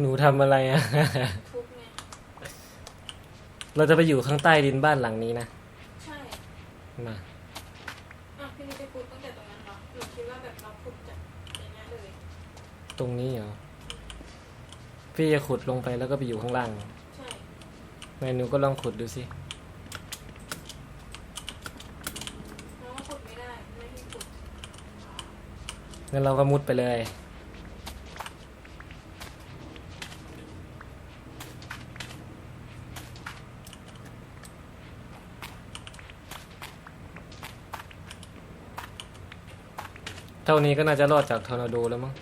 หนูทำอะไรอะ ทุบไงเราจะไปอยู่ข้างใต้ดินบ้านหลังนี้นะ ใช่มา อะพี่นี่ไปขุดตั้งแต่ตรงนั้นเหรอหนูคิดว่าแบบเราขุดจากอย่างเงี้ยเลยตรงนี้เหรอ พี่จะขุดลงไปแล้วก็ไปอยู่ข้างล่างใช่ไหนหนูก็ลองขุดดูสิ น้องว่าขุดไม่ได้ไม่ให้ขุดงั้นเราก็มุดไปเลย เท่านี้ก็น่าจะรอดจากทอร์นาโดแล้วมั้ง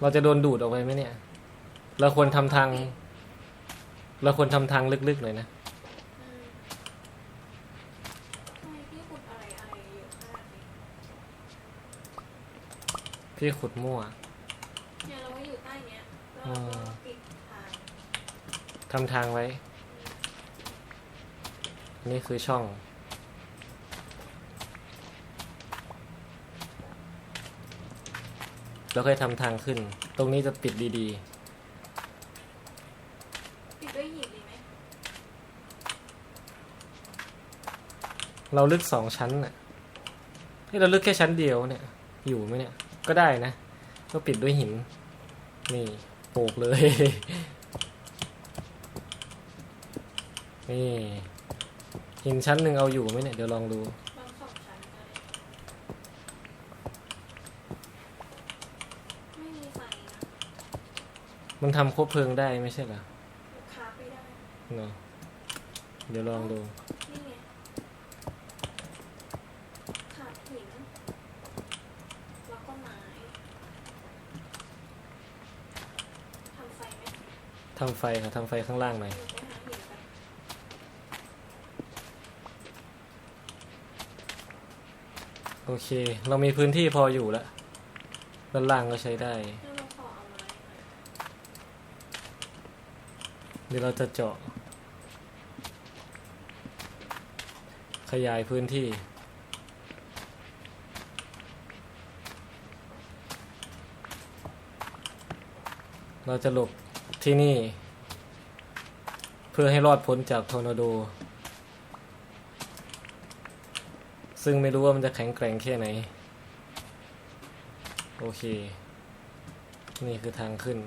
เราจะโดนดูดออกไปไหมเนี่ย เราควรทำทาง เราควรทำทางลึกๆหน่อยนะอืมทำไมพี่ขุดอะไรอะไรเยอะขนาดนี้พี่ขุดมั่วเนี่ยเราก็อยู่ใต้เนี้ยแล้วเราก็ปิดทางทำทางไว้ นี่คือช่องแล้วค่อยทำทางขึ้น ตรงนี้จะปิดดีปิดด้วยหินดีไหมๆ เราลึกสองชั้นน่ะนี่เราลึกแค่ชั้นเดียวเนี่ย อยู่ไหมเนี่ย ก็ได้นะ ก็ปิดด้วยหิน นี่โปกเลย นี่ หินชั้นหนึ่งเอาอยู่ไหมเนี่ย เดี๋ยวลองดูบางสองชั้นก็ได้ไม่มีไฟนะมันทำคบเพลิงได้ไม่ใช่เหรอลูกค้าไม่ได้เนาะเดี๋ยวลองดูนี่ไงขาดหินแล้วก็ไม้ทำไฟไหมทำไฟค่ะทำไฟข้างล่างหน่อย หนูไปหาหินกัน โอเค เรามีพื้นที่พออยู่แล้วด้านล่างก็ใช้ได้ เดี๋ยวเราจะเจาะ ขยายพื้นที่ เราจะหลบที่นี่ เพื่อให้รอดพ้นจากทอร์นาโด ซึ่งไม่รู้ว่ามันจะแข็งแกร่งแค่ไหน โอเค นี่คือทางขึ้น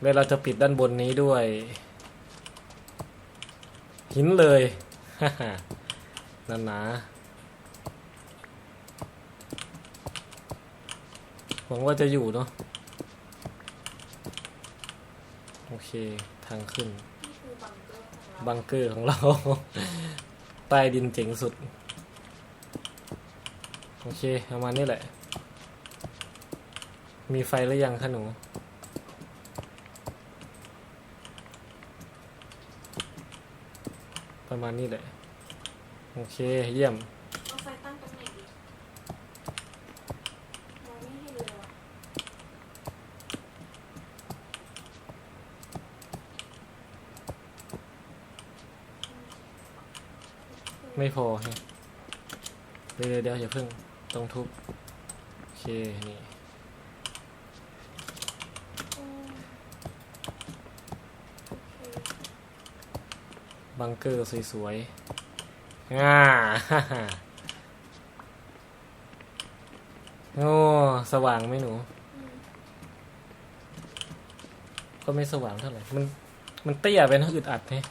แล้วเราจะปิดด้านบนนี้ด้วย หินเลยนั่นหนาหวังว่าจะอยู่เนาะโอเค ทางขึ้นนี่คือบังเกอร์ของเรา ใต้ดินเจ๋งสุด โอเคประมาณนี้แหละ มีไฟหรือยังคะหนูประมาณนี้แหละ โอเค เยี่ยม เอาไฟตั้งตรงไหนดีมองไม่เห็นเลยว่ะ ไม่พอฮะเดี๋ยวเดี๋ยวเดี๋ยวอย่าเพิ่งต้องทุบ โอเค นี่อืมโอเคบังเกอร์สวยๆอ่าโอ้สว่างไหมหนูอืมก็ไม่สว่างเท่าไหร่ มัน มันเตี้ยไปนะอึดอัดเนี่ย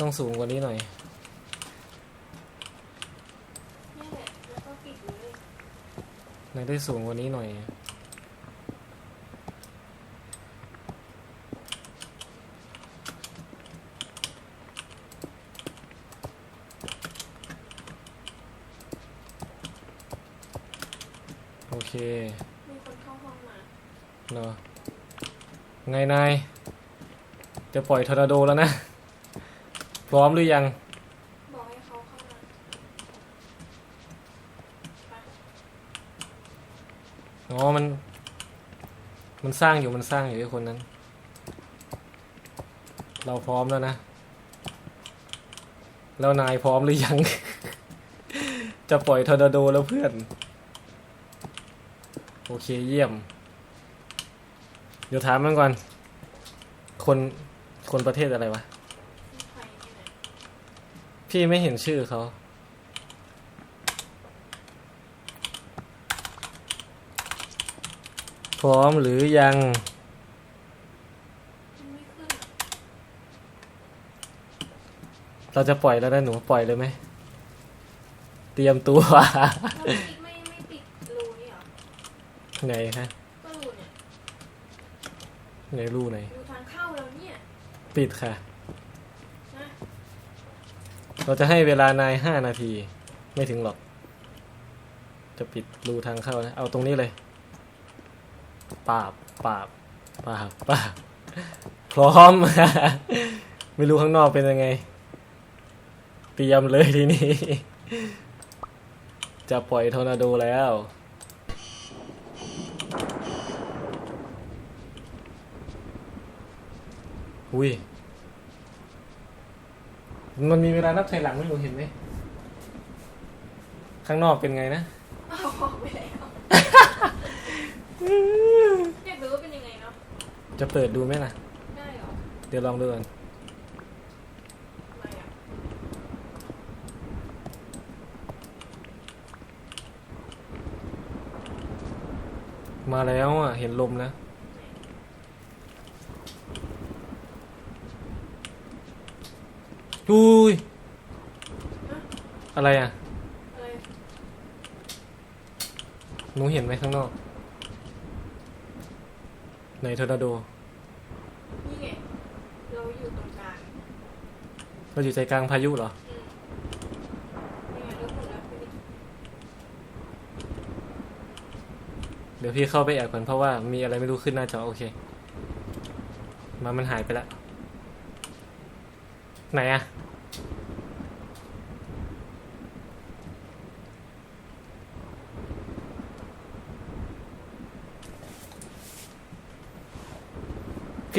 ต้องสูงกว่านี้หน่อย นี่แหละแล้วก็ปิดเลย ในได้สูงกว่านี้หน่อย โอเค มีคนเข้าห้องมา เนาะไงนาย จะปล่อยทอร์นาโดแล้วนะ พร้อมหรือยัง บอกให้เขาเข้ามาไป อ๋อ มัน มัน สร้างอยู่มันสร้างอยู่ไอ้คนนั้น เราพร้อมแล้วนะ แล้วนายพร้อมหรือยัง จะปล่อยทอร์นาโดแล้วเพื่อน โอเคเยี่ยม เดี๋ยวถามมันก่อน คนคนประเทศอะไรวะที่ไทยนี่แหละพี่ไม่เห็นชื่อเขา ร้อมหรือยังมันไม่ขึ้นอะเราจะปล่อยแล้วนะหนูปล่อยเลยไหม เตรียมตัวแล้วพี่ไม่ไม่ปิดรูนี่เหรอไหนฮะก็รูเนี่ยไหนรูไหนรูทางเข้าแล้วเนี่ย ปิดค่ะนะเราจะให้เวลานายห้านาที ไม่ถึงหรอก จะปิดรูทางเข้านะ เอาตรงนี้เลย ปาบปาบปาบปาบพร้อม ไม่รู้ข้างนอกเป็นยังไง เตรียมเลยทีนี้ จะปล่อยทอร์นาโดแล้ว อุ้ย มันมีเวลานับถอยหลังไม่รู้เห็นไหม ข้างนอกเป็นไงนะ เอาออกไปแล้วอยากรู้ว่าเป็นยังไงเนาะ จะเปิดดูไหมล่ะ ได้เหรอเดี๋ยวลองดูก่อนมอะมาแล้วอะ เห็นลมแล้วอุ้ย อะไรอะ อะไร หนูเห็นไหมข้างนอก ในทอร์นาโด นี่ไงเราอยู่ตรงกลางเราอยู่ใจกลางพายุเหรออืมนี่ไงเริ่มหมดแล้วพี่นิกเดี๋ยวพี่เข้าไปแอบก่อนเพราะว่ามีอะไรไม่รู้ขึ้นหน้าจอโอเค มามันหายไปแล้วไหนอะ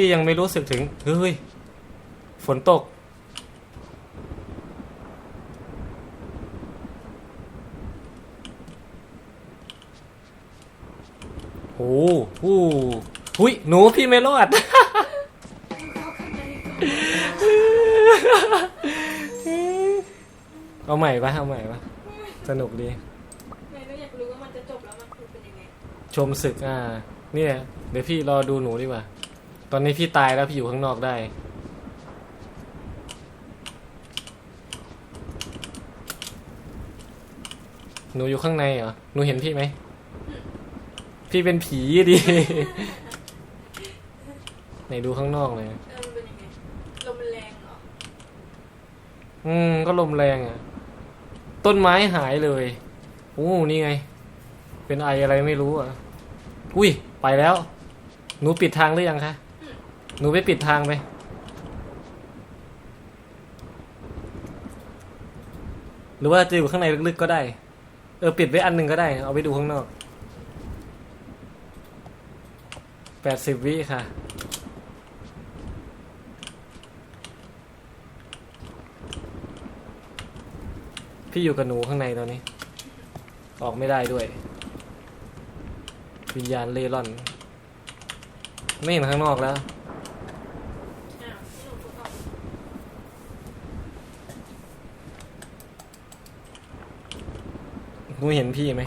พี่ยังไม่รู้สึกถึงเฮ้ยฝนตก โอ้โหหุยหนูพี่ไม่รอดเข้าข้างในก่อนเอาใหม่ปะเอาใหม่ปะสนุกดีไหนเราอยากรู้ว่ามันจะจบแล้วมันคือเป็นยังไง ชมศึกอ่า เนี่ย เดี๋ยวพี่รอดูหนูดีกว่า ตอนนี้พี่ตายแล้วพี่อยู่ข้างนอกได้ หนูอยู่ข้างในเหรอ หนูเห็นพี่ไหม พี่เป็นผีดิ ไหนดูข้างนอกเลย เออมันเป็นยังไงลมมันแรงเหรออืม ก็ลมแรงอะ ต้นไม้หายเลย โอ้ นี่ไง เป็นไออะไรไม่รู้อะ อุ้ย ไปแล้ว หนูปิดทางหรือยังคะ หนูไปปิดทางไป หรือว่าจะอยู่ข้างในลึกๆก็ได้ เออปิดไว้อันหนึ่งก็ได้ เอาไปดูข้างนอกแปดสิบวิค่ะ พี่อยู่กับหนูข้างในตอนนี้ ออกไม่ได้ด้วย วิญญาณเล่ร่อน ไม่เห็นข้างนอกแล้ว อ้าวนี่หนูถูกออก ห นูเห็นพี่ไหม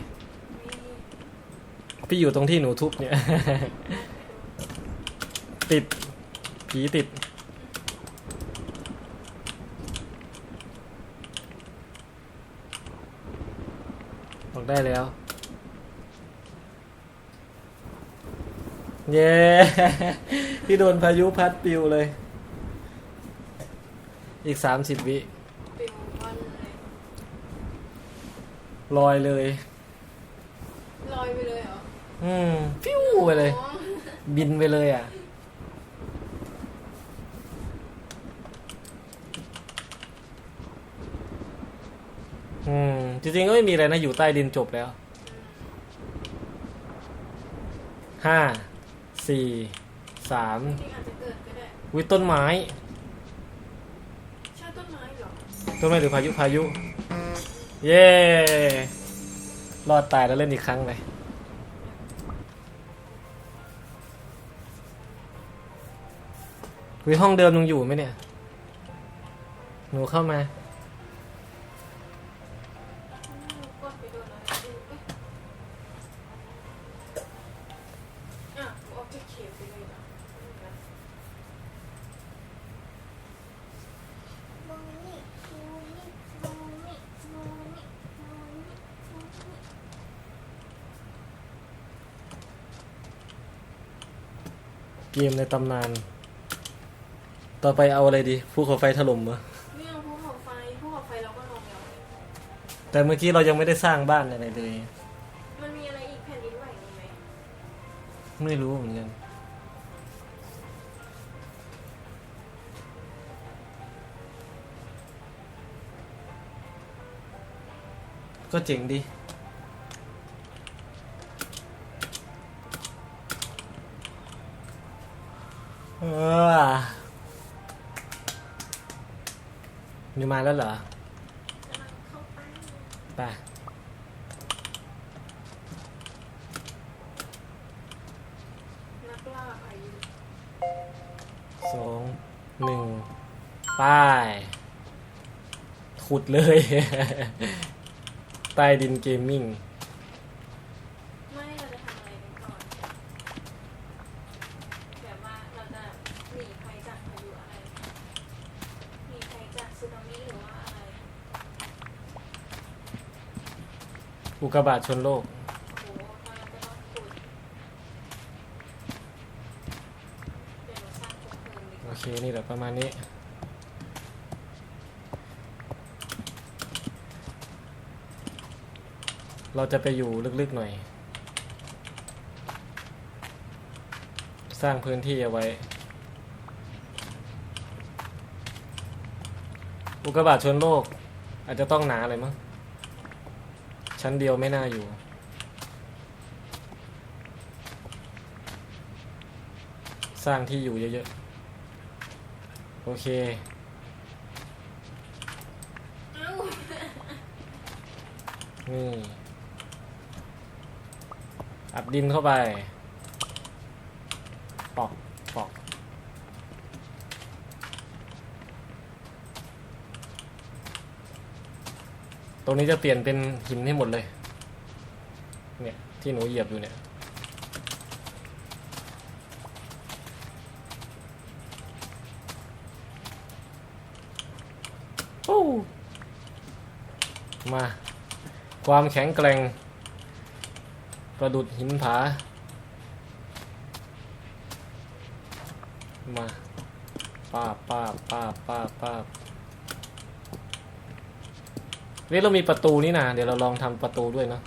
พี่อยู่ตรงที่หนูทุบเนี่ย ติด ผีติดออกได้แล้ว เย้ พี่โดนพายุพัดปิวเลย อีกสามสิบวิวันเลย ลอยเลย ลอยไปเลยเหรอ อืมฟิวไปเลยอ๋อบินไปเลยอะ อืม จริงๆก็ไม่มีอะไรนะ อยู่ใต้ดินจบแล้ว ห้า สี่ สามจริงอาจจะเกิดก็ได้ วิต้นไม้ ใช่ต้นไม้เหรอ ต้นไม้หรือพายุพายุ เย้ รอดตายแล้วเล่นอีกครั้งเลยวิห้องเดิมยังอยู่ไหมเนี่ย หนูเข้ามา เกมในตำนาน ต่อไปเอาอะไรดีภูเขาไฟถล่มเหรอไม่เอาภูเขาไฟภูเขาไฟเราก็ลงแล้ว แต่เมื่อกี้เรายังไม่ได้สร้างบ้านอะไรเลย มันมีอะไรอีกแผ่นดินไหวมีไหมไม่รู้เหมือนกัน ก็เจ๋งดี มีมาแล้วเหรอไปสองหนึ่งป้าย ขุดเลย ใต้ดินเกมมิ่ง ไม่เราจะทำอะไรกันก่อนแบบว่าเราจะหนีภัยจากพายุอะไรหนีภัยจากสึนามิหรือว่าอะไร อุ กาบาตชนโลก โอเคบเพลิงดีกโอว่าเค นี่แหละประมาณนี้ เราจะไปอยู่ลึกๆหน่อย สร้างพื้นที่เอาไว้ อุกกาบาตชนโลก อาจจะต้องหนาเลยมั้ง ชั้นเดียวไม่น่าอยู่ สร้างที่อยู่เยอะๆ โอเค นี่ อัดดินเข้าไปอก ปอก ต รงนี้จะเปลี่ยนเป็นหินให้หมดเลย เนี่ยที่หนูเหยียบอยู่เนี่ย โอ้ มา ความแข็งแกร่ง ประดุดหินผา มาป้าบป้าบป้าบป้าบป้า บเฮ้ยเรามีประตูนี่นะเดี๋ยวเราลองทำประตูด้วยเนอะ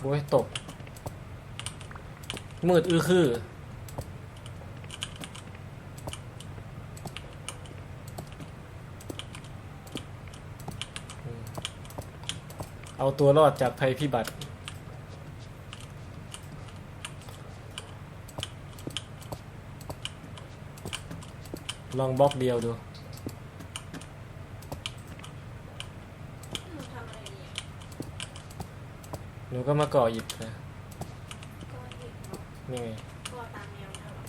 โอ้ยตก มืดอื้อคือเอาตัวรอดจากภัยพิบัติ ลองบล็อกเดียวดู หนูทำอะไรดีอะหนูก็มาก่ออิฐนะก็เห็นเนาะนี่ไง ก็ตามแนวนะหรอ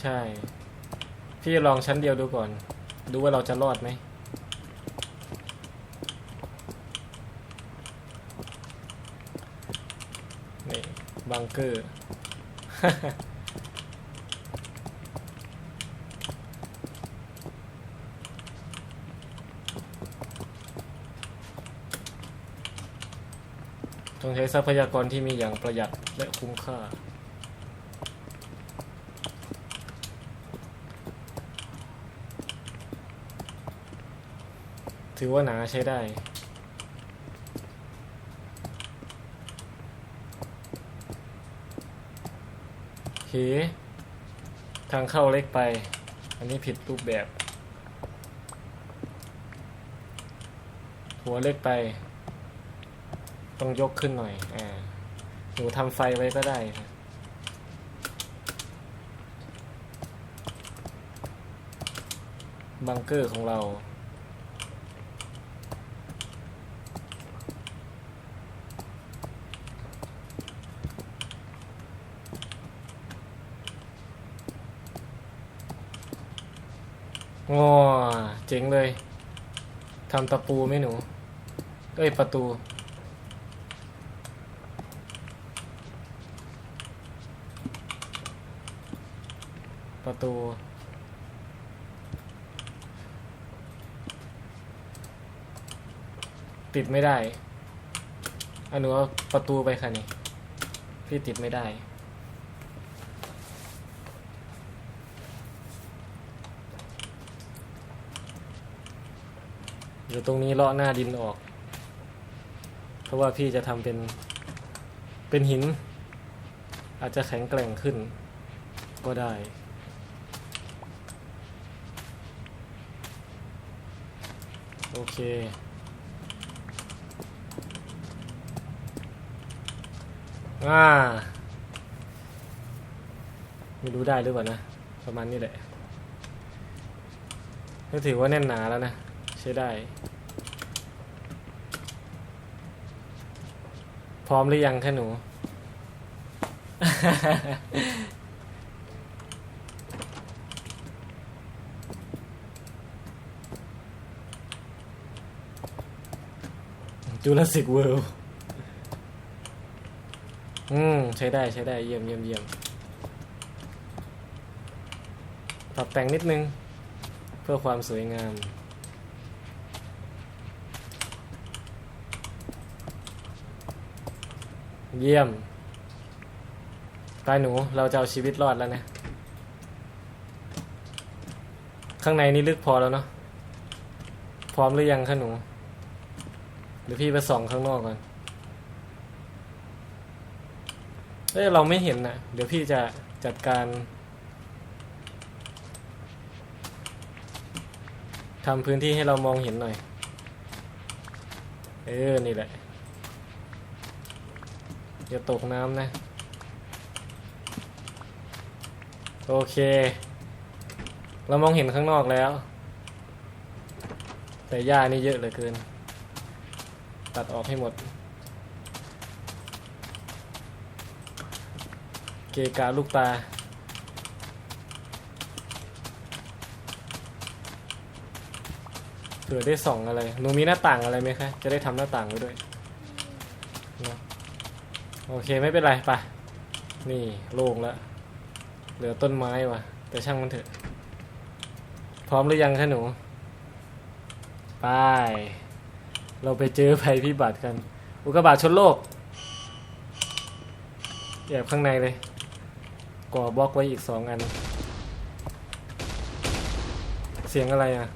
ใช่ พี่ลองชั้นเดียวดูก่อน ดูว่าเราจะรอดไหม นี่ บังเกอร์ งใช้ทรัพยากรที่มีอย่างประหยัดและคุ้มค่า ถือว่าหนาใช้ได้เคทางเข้าเล็กไป อันนี้ผิดรูปแบบ หัวเล็กไป ต้องยกขึ้นหน่อย อ่า หนูทำไฟไว้ก็ได้นะบังเกอร์ของเราโอ้เจ๋งเลย ทำตะปูไหมหนู เอ้ย ประตู ประตู ติดไม่ได้อันหนูเอาประตูไปค่ะนี่ พี่ติดไม่ได้ อยู่ตรงนี้เลาะหน้าดินออก เพราะว่าพี่จะทำเป็น เป็นหิน อาจจะแข็งแกร่งขึ้นก็ได้ โอเค อ่า ไม่รู้ได้หรือเปล่านะ ประมาณนี้แหละ ก็ถือว่าแน่นหนาแล้วนะ ใช้ได้ พร้อมหรือยังคะหนู จูราสสิกเวิลด์อืม ใช้ได้ใช้ได้เยี่ยมเยี่ยมเยี่ยมปรับแต่งนิดนึง เพื่อความสวยงาม เยี่ยมตายหนูเราจะเอาชีวิตรอดแล้วนะ ข้างในนี่ลึกพอแล้วเนาะพร้อมหรือยังคะหนู ดี๋ยวพี่ไปส่องข้างนอกก่อนเอ้ยเราไม่เห็นนะเดี๋ยวพี่จะจัดการทำพื้นที่ให้เรามองเห็นหน่อย เออ นี่แหละ อย่าตกน้ำนะ โอเค เรามองเห็นข้างนอกแล้ว แต่หญ้านี่เยอะเหลือเกิน ตัดออกให้หมด เกกาลูกตา เผื่อได้ส่องอะไรหนูมีหน้าต่างอะไรไหมคะ จะได้ทำหน้าต่างไว้ด้วย โอเคไม่เป็นไรไป นี่โล่งแล้ว เหลือต้นไม้ว่ะ แต่ช่างมันเถอะ พร้อมหรือยังคะหนู ไป เราไปเจอภัยพิบัติกัน อุกกาบาตชนโลกแอบข้างในเลย ก่อบล็อกไว้อีกสองอัน เสียงอะไรอะ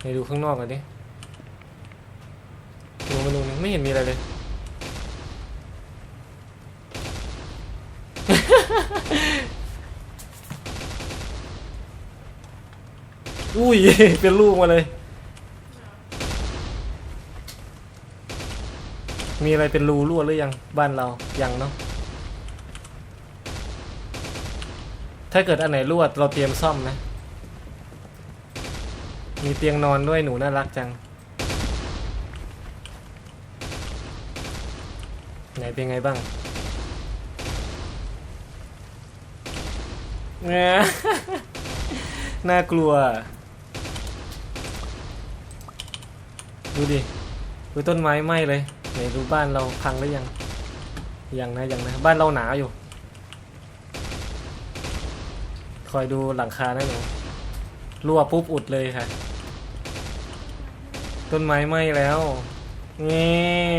ไปดูข้างนอกกันดิดูมาดูนะไม่เห็นมีอะไรเลย อุ้ย เป็นลูกมาเลย มีอะไรเป็นรูรั่วหรือยังบ้านเรายังเนาะถ้าเกิดอันไหนรั่วเราเตรียมซ่อมนะ มีเตียงนอนด้วยหนูน่ารักจัง ไหนเป็นไงบ้างเนี่ยน่ากลัว ดูดิดูต้นไม้ไหม้เลย ไหนดูบ้านเราพังหรือยัง ยังนะยังนะ บ้านเราหนาอยู่ คอยดูหลังคานะหนูรั่วปุ๊บอุดเลยค่ะ ต้นไม้ไหม้แล้วนี่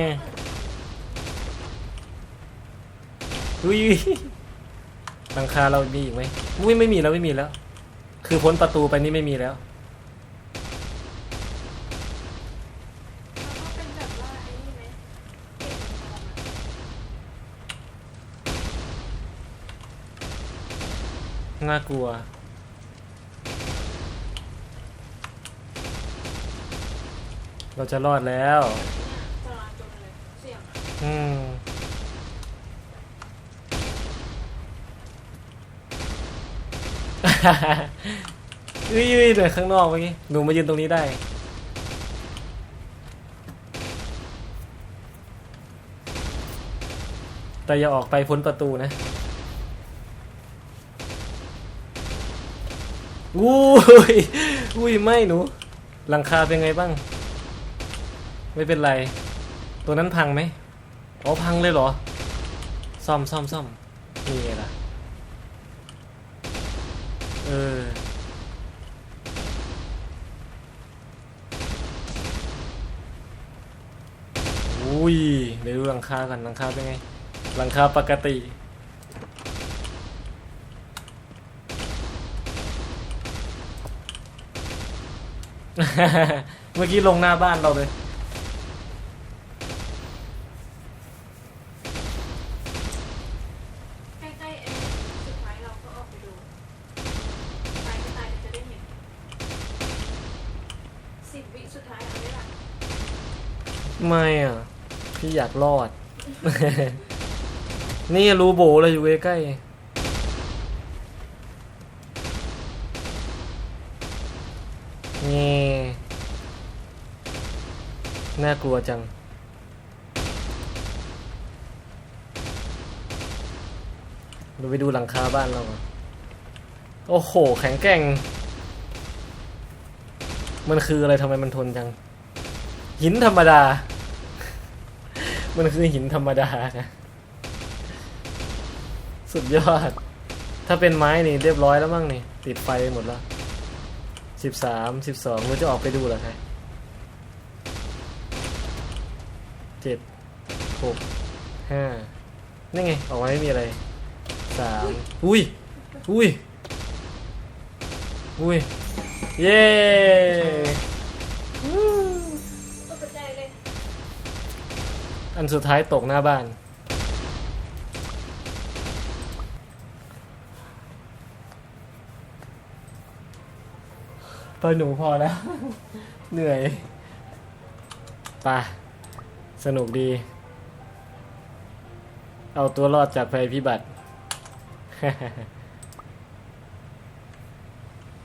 อุ้ยหลังคาเรามีอีกไหมอุ้ยไม่มีแล้วไม่มีแล้ว คือพ้นประตูไปนี่ไม่มีแล้ว แล้วก็เป็นแบบว่าไอ้นี่ไหมเก็บของอะ น่ากลัว เราจะรอดแล้ว จราจรเลยเสียงอะอืม อุ้ยอุ้ยเดินข้างนอกเมื่อกี้หนูมายืนตรงนี้ได้ แต่อย่าออกไปพ้นประตูนะ อุ้ยอุ้ยไม่หนูหลังคาเป็นไงบ้าง ไม่เป็นไร ตัวนั้นพังไหมอ๋อพังเลยเหรอ ซ่อมซ่อมซ่อมนี่ไงล่ะเอออุ้ยเดี๋ยวดูหลังคากันหลังคาเป็นไงหลังคาปกติ เมื่อกี้ลงหน้าบ้านเราเลย ใกล้ๆเองสุดท้ายเราก็ออกไปดูตายก็ตายจะได้เห็นสิบวิสุดท้ายเอาได้ละไม่อะ พี่อยากรอด นี่รูโบเลยอยู่ใกล้ๆ นี่น่ากลัวจัง เราไปดูหลังคาบ้านเรา โอ้โห แข็งแกร่ง มันคืออะไรทำไมมันทนจัง หินธรรมดา มันคือหินธรรมดานะสุดยอด ถ้าเป็นไม้นี่เรียบร้อยแล้วมั้งนี่ ติดไฟไปหมดแล้ว สิบสามสิบสองเราจะออกไปดูเหรอครับเจ็ดหกห้านี่ไง ออกมาไม่มีอะไรสามอุ้ย อุ้ย อุ้ย เย้ตกใจเลยอันสุดท้ายตกหน้าบ้าน ไปหนูพอแล้ว เหนื่อยปะสนุกดี เอาตัวรอดจากภัยพิบัติ